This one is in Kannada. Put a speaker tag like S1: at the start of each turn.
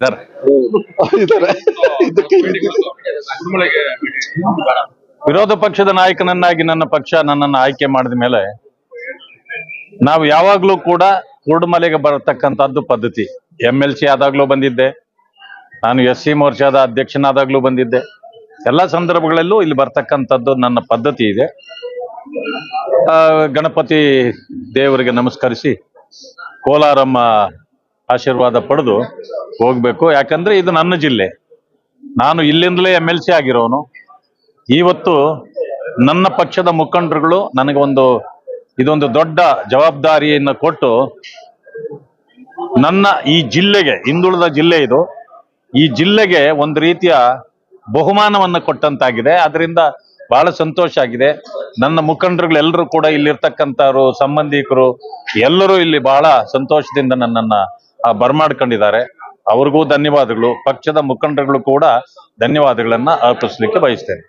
S1: ಇದಾರೆ.
S2: ಇದಾರೆ ಇದಕ್ಕೆ
S1: ವಿರೋಧ ಪಕ್ಷದ ನಾಯಕನನ್ನಾಗಿ ನನ್ನ ಪಕ್ಷ ನನ್ನನ್ನು ಆಯ್ಕೆ ಮಾಡಿದ ಮೇಲೆ ನಾವು ಯಾವಾಗ್ಲೂ ಕೂಡ ಕುರುಡುಮಲೆಗೆ ಬರತಕ್ಕಂಥದ್ದು ಪದ್ಧತಿ. ಎಂ ಎಲ್ ಸಿ ಆದಾಗ್ಲೂ ಬಂದಿದ್ದೆ. ನಾನು ಎಸ್ ಸಿ ಮೋರ್ಚಾದ ಅಧ್ಯಕ್ಷನಾದಾಗ್ಲೂ ಬಂದಿದ್ದೆ. ಎಲ್ಲ ಸಂದರ್ಭಗಳಲ್ಲೂ ಇಲ್ಲಿ ಬರ್ತಕ್ಕಂಥದ್ದು ನನ್ನ ಪದ್ಧತಿ ಇದೆ. ಆ, ಗಣಪತಿ ದೇವರಿಗೆ ನಮಸ್ಕರಿಸಿ ಕೋಲಾರಮ್ಮ ಆಶೀರ್ವಾದ ಪಡೆದು ಹೋಗ್ಬೇಕು. ಯಾಕಂದ್ರೆ ಇದು ನನ್ನ ಜಿಲ್ಲೆ. ನಾನು ಇಲ್ಲಿಂದಲೇ ಎಂ ಎಲ್ ಸಿ ಆಗಿರೋನು. ಇವತ್ತು ನನ್ನ ಪಕ್ಷದ ಮುಖಂಡರುಗಳು ನನಗೆ ಒಂದು, ಇದೊಂದು ದೊಡ್ಡ ಜವಾಬ್ದಾರಿಯನ್ನು ಕೊಟ್ಟು ನನ್ನ ಈ ಜಿಲ್ಲೆಗೆ, ಹಿಂದುಳಿದ ಜಿಲ್ಲೆ ಇದು, ಈ ಜಿಲ್ಲೆಗೆ ಒಂದು ರೀತಿಯ ಬಹುಮಾನವನ್ನು ಕೊಟ್ಟಂತಾಗಿದೆ. ಅದರಿಂದ ಬಹಳ ಸಂತೋಷ ಆಗಿದೆ. ನನ್ನ ಮುಖಂಡರುಗಳೆಲ್ಲರೂ ಕೂಡ ಇಲ್ಲಿರ್ತಕ್ಕಂಥವ್ರು, ಸಂಬಂಧಿಕರು ಎಲ್ಲರೂ ಇಲ್ಲಿ ಬಹಳ ಸಂತೋಷದಿಂದ ನನ್ನನ್ನ ಬರ್ಮಾಡ್ಕೊಂಡಿದ್ದಾರೆ ಅವ್ರಿಗೂ ಧನ್ಯವಾದಗಳು. ಪಕ್ಷದ ಮುಖಂಡರುಗಳು ಕೂಡ ಧನ್ಯವಾದಗಳನ್ನ ಅರ್ಪಿಸ್ಲಿಕ್ಕೆ ಬಯಸ್ತೇನೆ.